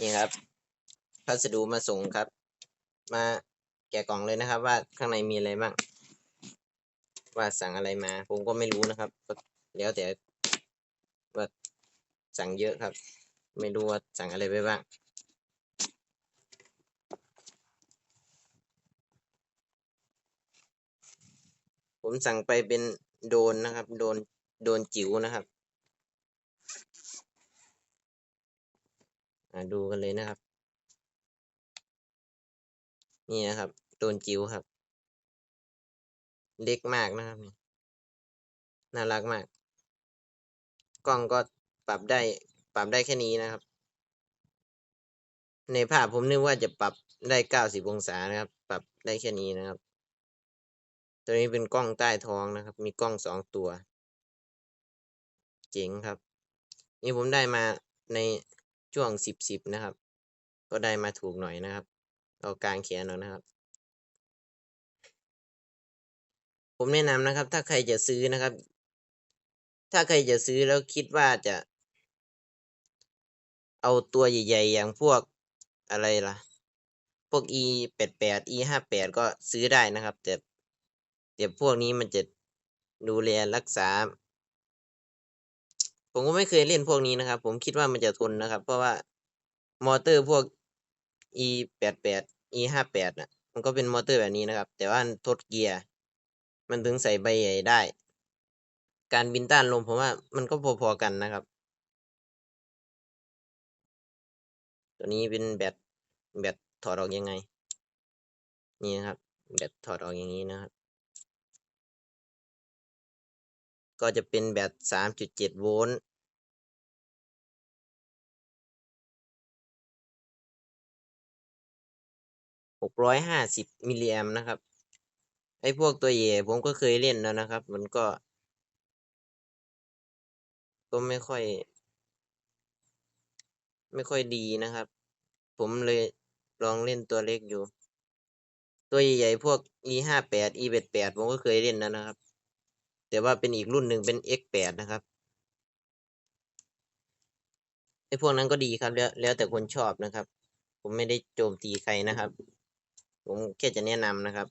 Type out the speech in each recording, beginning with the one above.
นี่ครับ พัสดุมาส่งครับ มาแกะกล่องเลยนะครับ ว่าข้างในมีอะไรบ้าง ว่าสั่งอะไรมา ผมก็ไม่รู้นะครับก็แล้วแต่ว่าสั่งเยอะครับ ไม่รู้ว่าสั่งอะไรไปบ้างผมสั่งไปเป็นโดนนะครับ โดน โดนจิ๋วนะครับ อ่าดูกันเลยนะครับ นี่นะครับโดรนจิ๋วครับ เล็กมากนะครับนี่น่ารักมาก กล้องก็ปรับได้ ปรับได้แค่นี้นะครับ ในภาพผมนึกว่าจะปรับได้เก้าสิบองศานะครับ ปรับได้แค่นี้นะครับ ตัวนี้เป็นกล้องใต้ท้องนะครับ มีกล้องสองตัว เจ๋งครับ นี่ผมได้มาใน ช่วงสิบสิบนะครับ ก็ได้มาถูกหน่อยนะครับเอากลางแขนหน่อยนะครับ ผมแนะนำนะครับ ถ้าใครจะซื้อนะครับ ถ้าใครจะซื้อแล้วคิดว่าจะ เอาตัวใหญ่ ๆ อย่างพวกอะไรล่ะ พวก e แปดแปด e ห้าแปดก็ซื้อได้นะครับ แต่แต่พวกนี้มันจะดูแลรักษา ผมก็ไม่เคยเล่นพวกนี้นะครับ ผมคิดว่ามันจะทนนะครับ เพราะว่ามอเตอร์พวก e แปดแปด e ห้าแปดน่ะ มันก็เป็นมอเตอร์แบบนี้นะครับ แต่ว่าทดเกียร์ มันถึงใส่ใบใหญ่ได้ การบินต้านลมผมว่ามันก็พอๆกันนะครับ ตัวนี้เป็นแบตแบตถอดออกยังไง นี่นะครับแบตถอดออกอย่างนี้นะครับ ก็จะเป็นแบตสามจุดเจ็ดโวลต์หกร้อยห้าสิบมิลลิแอมนะครับ ไอ้พวกตัวใหญ่ผมก็เคยเล่นแล้วนะครับ มันก็ ก็ไม่ค่อย ไม่ค่อยดีนะครับ ผมเลยลองเล่นตัวเล็กอยู่ ตัวใหญ่ๆพวก e ห้าแปด e แปดแปดผมก็เคยเล่นแล้วนะครับ แต่ว่าเป็นอีกรุ่นหนึ่งเป็น x แปดนะครับไอ้พวกนั้นก็ดีครับ แล้วแล้วแต่คนชอบนะครับ ผมไม่ได้โจมตีใครนะครับ ผมแค่จะแนะนำนะครับ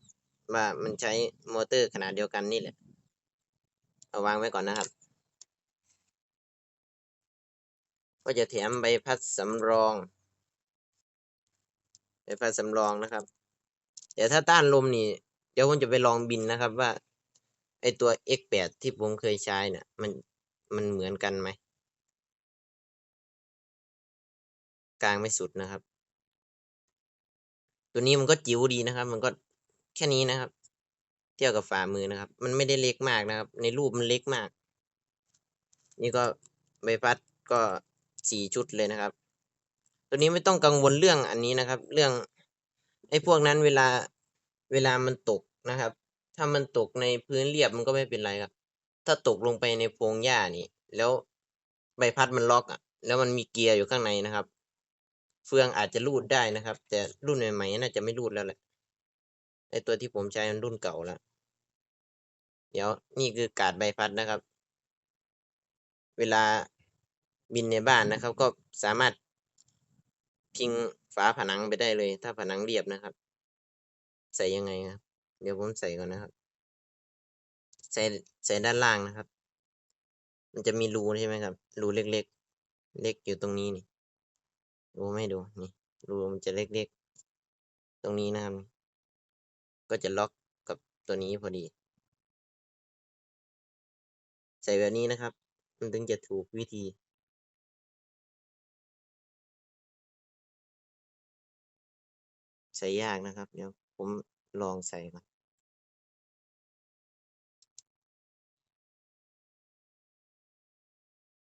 ว่ามันใช้มอเตอร์ขนาดเดียวกันนี่แหละ เอาวางไว้ก่อนนะครับ ก็จะแถมใบพัดสำรองใบพัดสำรองนะครับแต่ถ้าต้านลมนี่ เดี๋ยวผมจะไปลองบินนะครับว่า ไอตัว X8 ที่ผมเคยใช้เนี่ยมันมันเหมือนกันไหม กลางไม่สุดนะครับ ตัวนี้มันก็จิ๋วดีนะครับ มันก็แค่นี้นะครับ เทียบกับฝ่ามือนะครับ มันไม่ได้เล็กมากนะครับ ในรูปมันเล็กมาก นี่ก็ใบพัดก็สี่ชุดเลยนะครับ ตัวนี้ไม่ต้องกังวลเรื่องอันนี้นะครับ เรื่องไอ้พวกนั้นเวลาเวลามันตกนะครับ ถ้ามันตกในพื้นเรียบมันก็ไม่เป็นไรครับ ถ้าตกลงไปในโพรงหญ้านี่ แล้วใบพัดมันล็อกอะ แล้วมันมีเกียร์อยู่ข้างในนะครับ เฟืองอาจจะรูดได้นะครับ แต่รุ่นใหม่ๆน่าจะไม่รูดแล้วแหละไอตัวที่ผมใช้มันรุ่นเก่าแล้ว เดี๋ยวนี่คือการ์ดใบพัดนะครับ เวลาบินในบ้านนะครับ ก็สามารถพิงฝาผนังไปได้เลย ถ้าผนังเรียบนะครับ ใส่ยังไงครับ เดี๋ยวผมใส่ก่อนนะครับ ใส่ใส่ด้านล่างนะครับ มันจะมีรูใช่ไหมครับ รูเล็กๆเล็กอยู่ตรงนี้นี่ดูไม่ดูนี่รูมันจะเล็กๆ ตรงนี้นะครับก็จะล็อกกับตัวนี้พอดี ใส่แบบนี้นะครับ มันถึงจะถูกวิธีใส่ยากนะครับ เดี๋ยวผมลองใส่ก่อน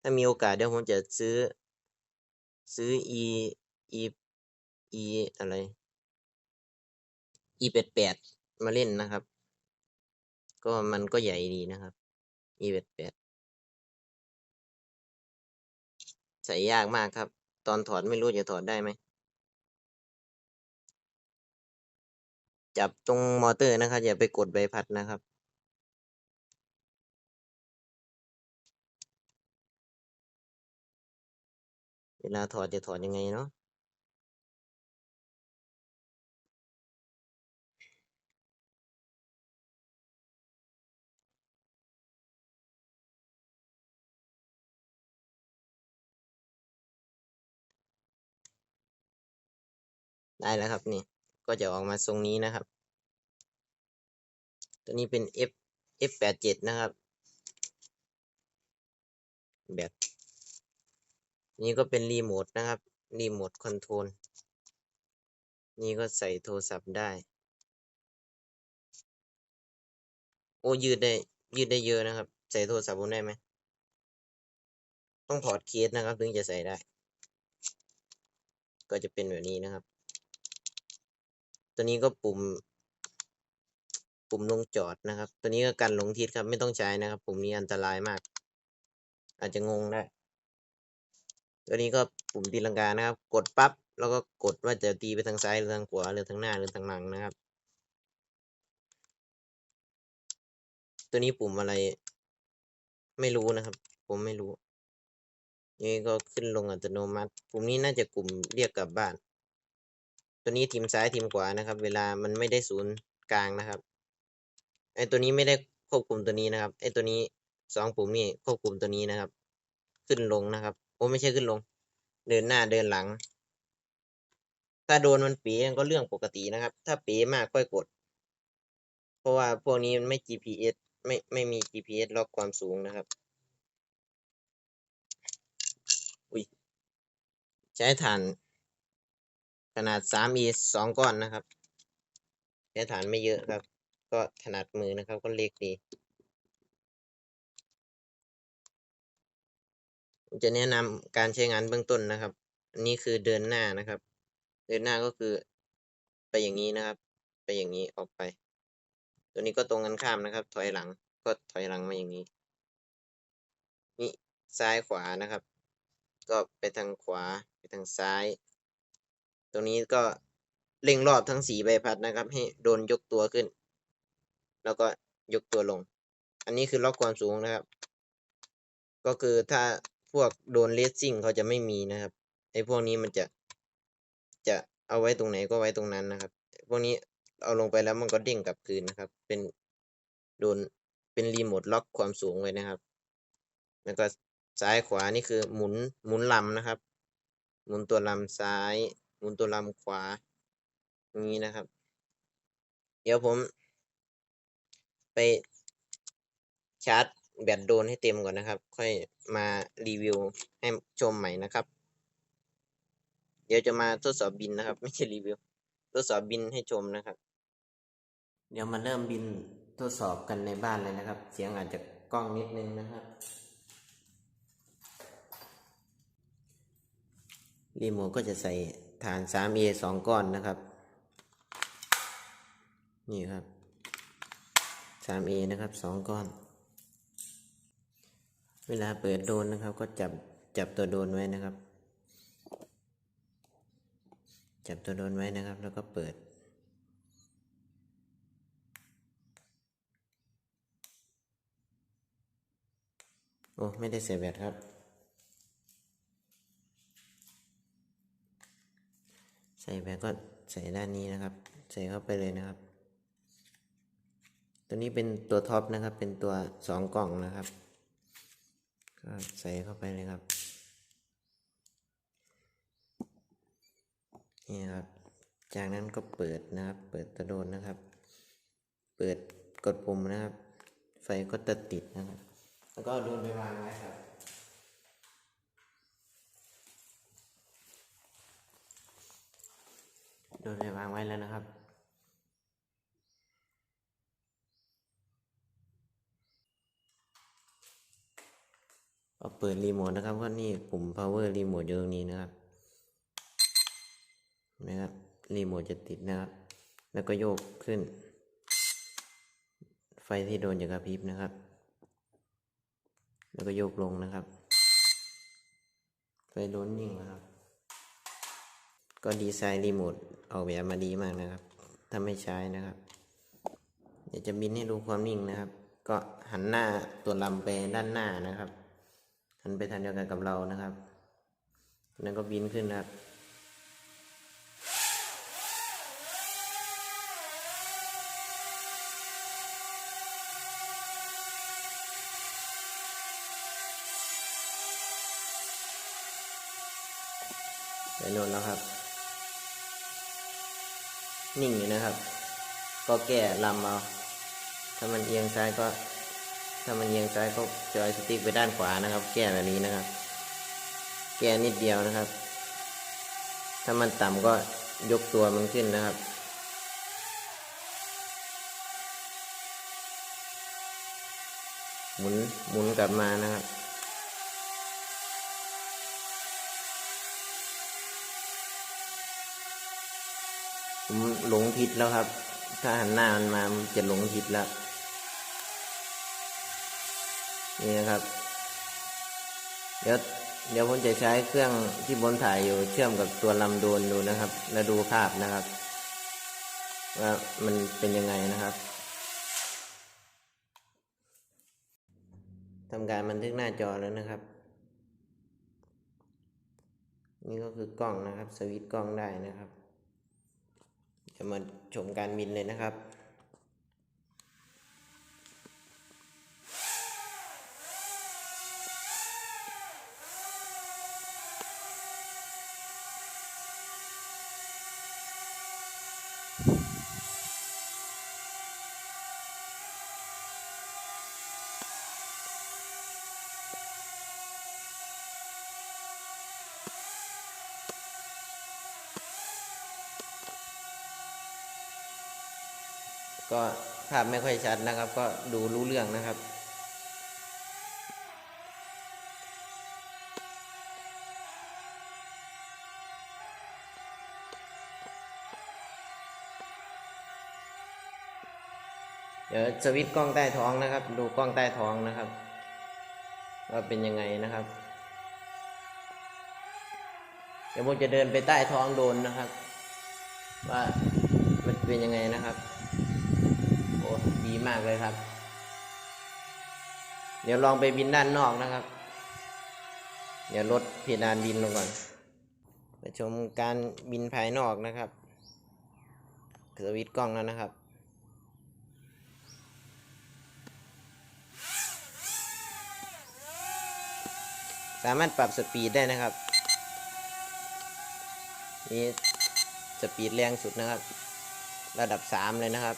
ถ้ามีโอกาสเดี๋ยวผมจะซื้อ ซื้อ e e e อะไร e แปดแปดมาเล่นนะครับ ก็มันก็ใหญ่ดีนะครับ e แปดแปดใส่ยากมากครับ ตอนถอดไม่รู้จะถอดได้ไหม จับตรงมอเตอร์นะครับ อย่าไปกดใบพัดนะครับ เวลาถอดจะถอดยังไงเนาะได้แล้วครับนี่ก็จะออกมาทรงนี้นะครับ ตัวนี้เป็น f f 8 7นะครับ แบบ นี้ก็เป็นรีโมทนะครับ รีโมทคอนโทรล นี่ก็ใส่โทรศัพท์ได้ โอ้ยืดได้ ยืดได้เยอะนะครับ ใส่โทรศัพท์บนได้ไหม ต้องถอดเคสนะครับ ถึงจะใส่ได้ ก็จะเป็นแบบนี้นะครับ ตัวนี้ก็ปุ่ม ปุ่มลงจอดนะครับ ตัวนี้ก็กันหลงทิศครับ ไม่ต้องใช้นะครับ ปุ่มนี้อันตรายมาก อาจจะงงได้ ตัวนี้ก็ปุ่มตีลังกานะครับ กดปั๊บแล้วก็กดว่าจะตีไปทางซ้ายหรือทางขวาหรือทางหน้าหรือทางหลังนะครับ ตัวนี้ปุ่มอะไร ไม่รู้นะครับ ผมไม่รู้นี่ก็ขึ้นลงอัตโนมัติ ปุ่มนี้น่าจะกลุ่มเรียกกลับบ้าน ตัวนี้ทีมซ้ายทีมขวานะครับ เวลามันไม่ได้ศูนย์กลางนะครับไอตัวนี้ไม่ได้ควบคุมตัวนี้นะครับไอตัวนี้สองปุ่มนี่ควบคุมตัวนี้นะครับ ขึ้นลงนะครับ โอ้ไม่ใช่ขึ้นลง เดินหน้าเดินหลัง ถ้าโดนมันเป๋ก็เรื่องปกตินะครับ ถ้าเป๋มากค่อยกด เพราะว่าพวกนี้มันไม่ GPS ไม่ไม่มี GPS ล็อกความสูงนะครับ อุ้ยใช้ฐานขนาด 3e สองก้อนนะครับใช้ฐานไม่เยอะครับ ก็ถนัดมือนะครับ ก็เล็กดี ผมจะแนะนำการใช้งานเบื้องต้นนะครับ อันนี้คือเดินหน้านะครับ เดินหน้าก็คือไปอย่างนี้นะครับ ไปอย่างนี้ออกไป ตัวนี้ก็ตรงกันข้ามนะครับ ถอยหลังก็ถอยหลังมาอย่างนี้ นี่ซ้ายขวานะครับ ก็ไปทางขวาไปทางซ้าย ตรงนี้ก็เร่งรอบทั้งสี่ใบพัดนะครับ ให้โดนยกตัวขึ้น แล้วก็ยกตัวลง อันนี้คือล็อกความสูงนะครับ ก็คือถ้า พวกโดนเลสซิ่งเขาจะไม่มีนะครับไอ้พวกนี้มันจะจะเอาไว้ตรงไหนก็ไว้ตรงนั้นนะครับ พวกนี้เอาลงไปแล้วมันก็เด้งกลับคืนนะครับ เป็นโดนเป็นรีโมทล็อกความสูงไว้นะครับ แล้วก็ซ้ายขวานี่คือหมุนหมุนลำนะครับ หมุนตัวลำซ้าย หมุนตัวลำขวาอย่างนี้นะครับ เดี๋ยวผม ไปชาร์จ แบตโดนให้เต็มก่อนนะครับ ค่อยมารีวิวให้ชมใหม่นะครับ เดี๋ยวจะมาทดสอบบินนะครับ ไม่ใช่รีวิว ทดสอบบินให้ชมนะครับ เดี๋ยวมาเริ่มบินทดสอบกันในบ้านเลยนะครับ เสียงอาจจะกล้องนิดนึงนะครับรีโมทก็จะใส่ฐาน 3A สองก้อนนะครับ นี่ครับ 3A นะครับสองก้อน เวลาเปิดโดนนะครับ ก็จับจับตัวโดนไว้นะครับ จับตัวโดนไว้นะครับ แล้วก็เปิด โอ้ไม่ได้ใส่แบตครับ ใส่แบตก็ใส่ด้านนี้นะครับ ใส่เข้าไปเลยนะครับ ตัวนี้เป็นตัวท็อปนะครับ เป็นตัวสองกล่องนะครับ ก็ใส่เข้าไปเลยครับ นี่ครับ จากนั้นก็เปิดนะครับ เปิดตัวโดนนะครับ เปิดกดปุ่มนะครับ ไฟก็จะติดนะครับ แล้วก็โดนไปวางไว้ครับโดนไปวางไว้แล้วนะครับ พอเปิดรีโมทนะครับก็นี่ปุ่ม power รีโมทอยู่ตรงนี้นะครับนะครับรีโมทจะติดนะครับ แล้วก็โยกขึ้น ไฟที่โดนจะกระพริบนะครับ แล้วก็โยกลงนะครับ ไฟโดนนิ่งนะครับ ก็ดีไซน์รีโมทออกแบบมาดีมากนะครับถ้าไม่ใช้นะครับ เดี๋ยวจะบินให้ดูความนิ่งนะครับ ก็หันหน้าตัวลำไปด้านหน้านะครับ หันไปทางเดียวกันกับเรานะครับ แล้วก็บินขึ้นนะครับไปน่นแล้วครับ นิ่งอยู่นะครับ ก็แก้ลำเอาถ้ามันเอียงซ้ายก็ ถ้ามันเอียงซ้ายก็จอยสติ๊กไปด้านขวานะครับ แก้แบบนี้นะครับ แก้นิดเดียวนะครับ ถ้ามันต่ำก็ยกตัวมันขึ้นนะครับหมุนหมุนกลับมานะครับ ผมหลงผิดแล้วครับ ถ้าหันหน้ามันมามันจะหลงผิดแล้ว นี่นะครับ เดี๋ยวเดี๋ยวผมจะใช้เครื่องที่บนถ่ายอยู่เชื่อมกับตัวลำโดนดูนะครับ แล้วดูภาพนะครับ ว่ามันเป็นยังไงนะครับทำการบันทึกหน้าจอแล้วนะครับ นี่ก็คือกล้องนะครับ สวิตช์กล้องได้นะครับ จะมาชมการบินเลยนะครับ ก็ภาพไม่ค่อยชัดนะครับ ก็ดูรู้เรื่องนะครับ เดี๋ยวสวิตช์กล้องใต้ท้องนะครับ ดูกล้องใต้ท้องนะครับว่าเป็นยังไงนะครับ เดี๋ยวผมจะเดินไปใต้ท้องโดนนะครับ ว่ามันเป็นยังไงนะครับ ดีมากเลยครับ เดี๋ยวลองไปบินด้านนอกนะครับ เดี๋ยวลดเพดานบินลงก่อนไปชมการบินภายนอกนะครับสวิตช์กล้องแล้วนะครับ สามารถปรับสปีดได้นะครับ นี่สปีดแรงสุดนะครับ ระดับสามเลยนะครับ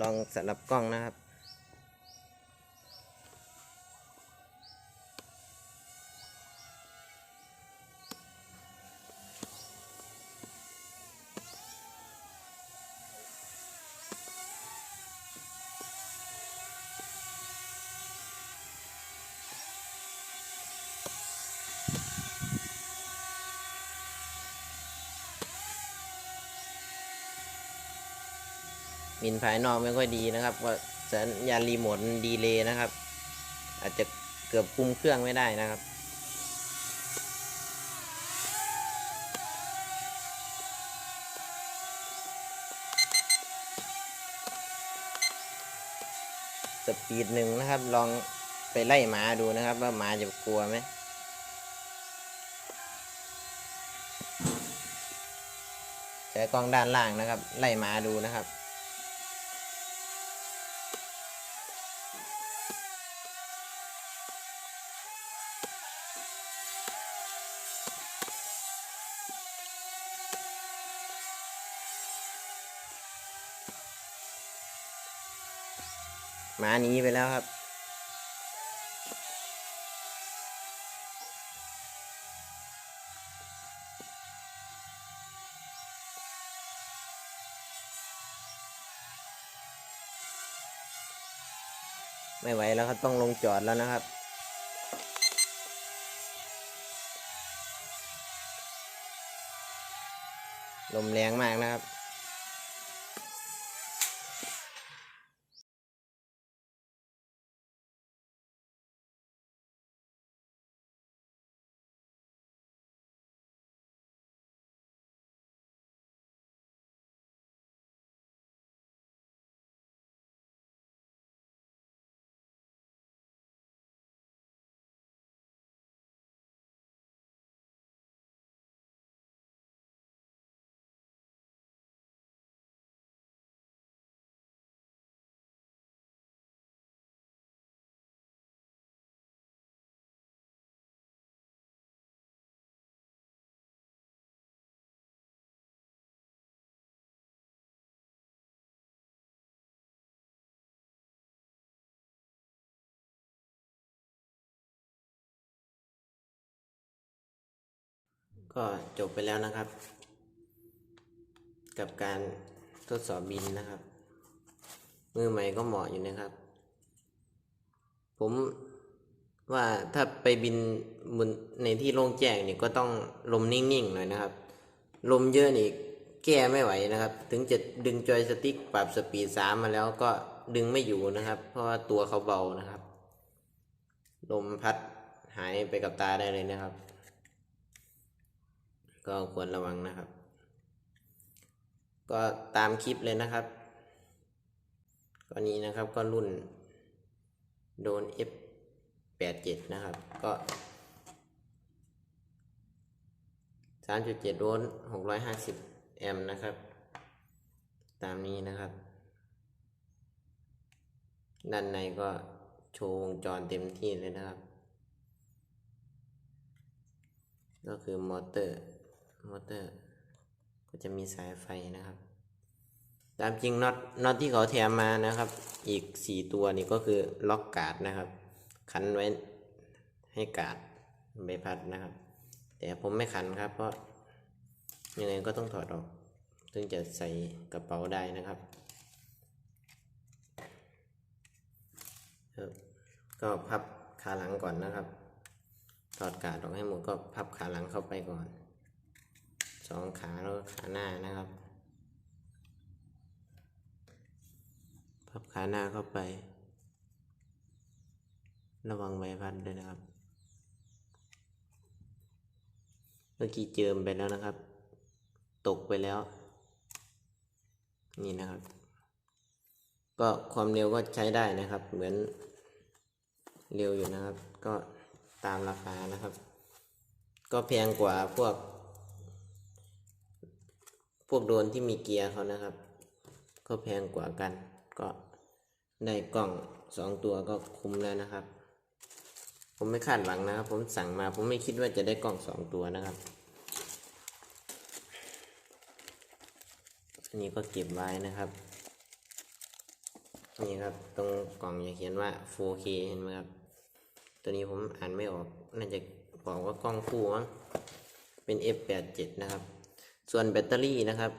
ลองสลับกล้องนะครับ มินภายนอกไม่ค่อยดีนะครับว่าสัญญาณรีโมทดีเลยนะครับ อาจจะเกือบคุมเครื่องไม่ได้นะครับสปีดหนึ่งนะครับ ลองไปไล่หมาดูนะครับ ว่าหมาจะกลัวไหมใช้กล้องด้านล่างนะครับ ไล่หมาดูนะครับ หมาหนีไปแล้วครับ ไม่ไหวแล้วครับต้องลงจอดแล้วนะครับลมแรงมากนะครับ ก็จบไปแล้วนะครับ กับการทดสอบบินนะครับ มือใหม่ก็เหมาะอยู่นะครับ ผมว่าถ้าไปบินบนในที่โล่งแจ้งนี่ก็ต้องลมนิ่งๆหน่อยนะครับ ลมเยอะนี่แก้ไม่ไหวนะครับ ถึงจะดึงจอยสติ๊กปรับสปีดสามมาแล้วก็ดึงไม่อยู่นะครับ เพราะว่าตัวเขาเบานะครับ ลมพัดหายไปกับตาได้เลยนะครับ ก็ควรระวังนะครับ ก็ตามคลิปเลยนะครับก็นี้นะครับก็รุ่นโดน F 8 7 นะครับ ก็3.7โวลต์650 แอมป์นะครับ ตามนี้นะครับ ด้านในก็โชว์วงจรเต็มที่เลยนะครับ ก็คือมอเตอร์ มอเตอร์ ก็จะมีสายไฟนะครับ ตามจริงน็อตน็อตที่เขาแถมมานะครับ อีกสี่ตัวนี่ก็คือล็อกกาดนะครับ ขันไว้ให้กาดใบพัดนะครับ แต่ผมไม่ขันครับ เพราะยังไงก็ต้องถอดออก ถึงจะใส่กระเป๋าได้นะครับก็พับขาหลังก่อนนะครับ ถอดกาดออกให้หมดก็พับขาหลังเข้าไปก่อน สองขาแล้วก็ขาหน้านะครับพับขาหน้าเข้าไป ระวังใบพัดด้วยนะครับ เมื่อกี้เจิมไปแล้วนะครับ ตกไปแล้ว นี่นะครับ ก็ความเร็วก็ใช้ได้นะครับ เหมือนเร็วอยู่นะครับ ก็ตามราคานะครับ ก็แพงกว่าพวก พวกโดนที่มีเกียร์เขานะครับ ก็แพงกว่ากัน ก็ได้กล้องสองตัวก็คุ้มแล้วนะครับ ผมไม่คาดหวังนะครับ ผมสั่งมาผมไม่คิดว่าจะได้กล้องสองตัวนะครับอันนี้ก็เก็บไว้นะครับนี่ครับตรงกล่องจะเขียนว่า 4K เห็นไหมครับ ตัวนี้ผมอ่านไม่ออก น่าจะบอกว่ากล้องคู่มั้งเป็น F87 นะครับ ส่วนแบตเตอรี่นะครับ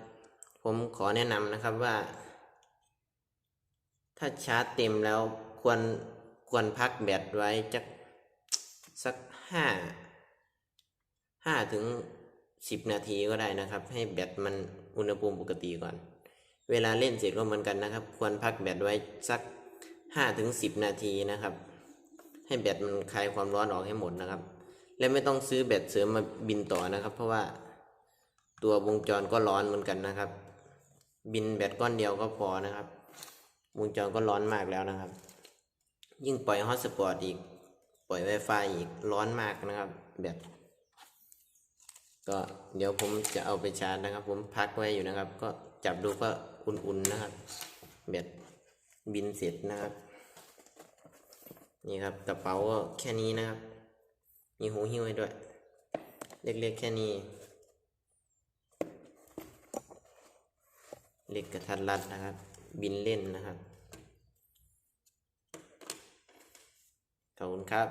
ผมขอแนะนำนะครับว่า ถ้าชาร์จเต็มแล้วควรควรพักแบตไว้จักสักห้าห้าถึงสิบนาทีก็ได้นะครับ ให้แบตมันอุณหภูมิปกติก่อน เวลาเล่นเสร็จก็เหมือนกันนะครับ ควรพักแบตไว้สักห้าถึงสิบนาทีนะครับ ให้แบตมันคลายความร้อนออกให้หมดนะครับ และไม่ต้องซื้อแบตเสริมมาบินต่อนะครับ เพราะว่า ตัววงจรก็ร้อนเหมือนกันนะครับ บินแบตก้อนเดียวก็พอนะครับ วงจรก็ร้อนมากแล้วนะครับ ยิ่งปล่อยฮอตสปอร์ตอีก ปล่อย Wi-Fi อีกร้อนมากนะครับแบตก็เดี๋ยวผมจะเอาไปชาร์จนะครับ ผมพักไว้อยู่นะครับ ก็จับดูก็อุ่นๆนะครับแบตบินเสร็จนะครับ นี่ครับกระเป๋าก็แค่นี้นะครับ มีหูหิ้วให้ด้วย เล็กๆแค่นี้ เล็กกระทัดรัดนะครับ บินเล่นนะครับ ขอบคุณครับ